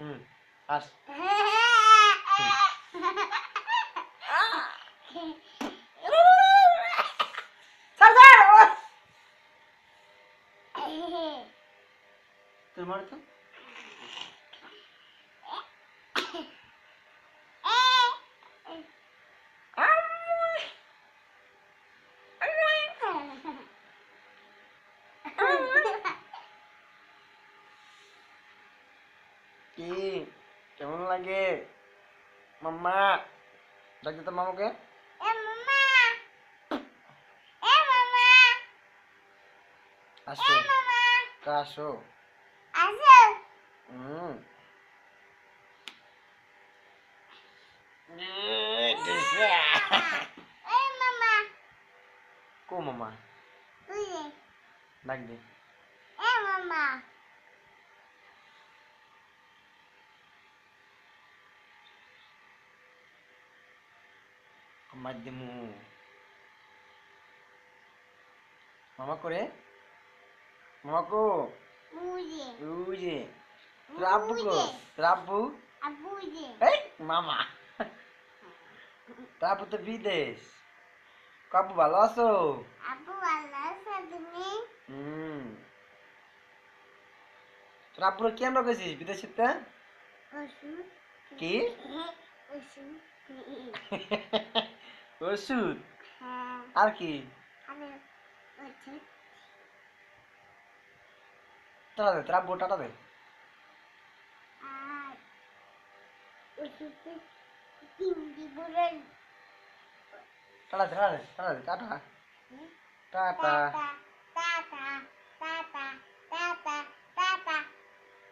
Mm. Haz. ¿Estás muerto? কি কেমন লাগে মাম্মা ডাকতে তো মামাকে আসো কা আসো হুম কো মামা ডাক দে আমার দিমু মামা করে? মামা কো? ওই যে রাব্বু কো? রাব্বু এই মামা। রাব্বু তো বিদেশ। কাবু ভালো আছো? হুম। রাব্বুর কেন গেছিস বিদেশিতে কি? ওষুধ। আর কি? টাটা দে তারা টাটা দে। টাটা টাটা দে টাটা দে টাটা। টাটা।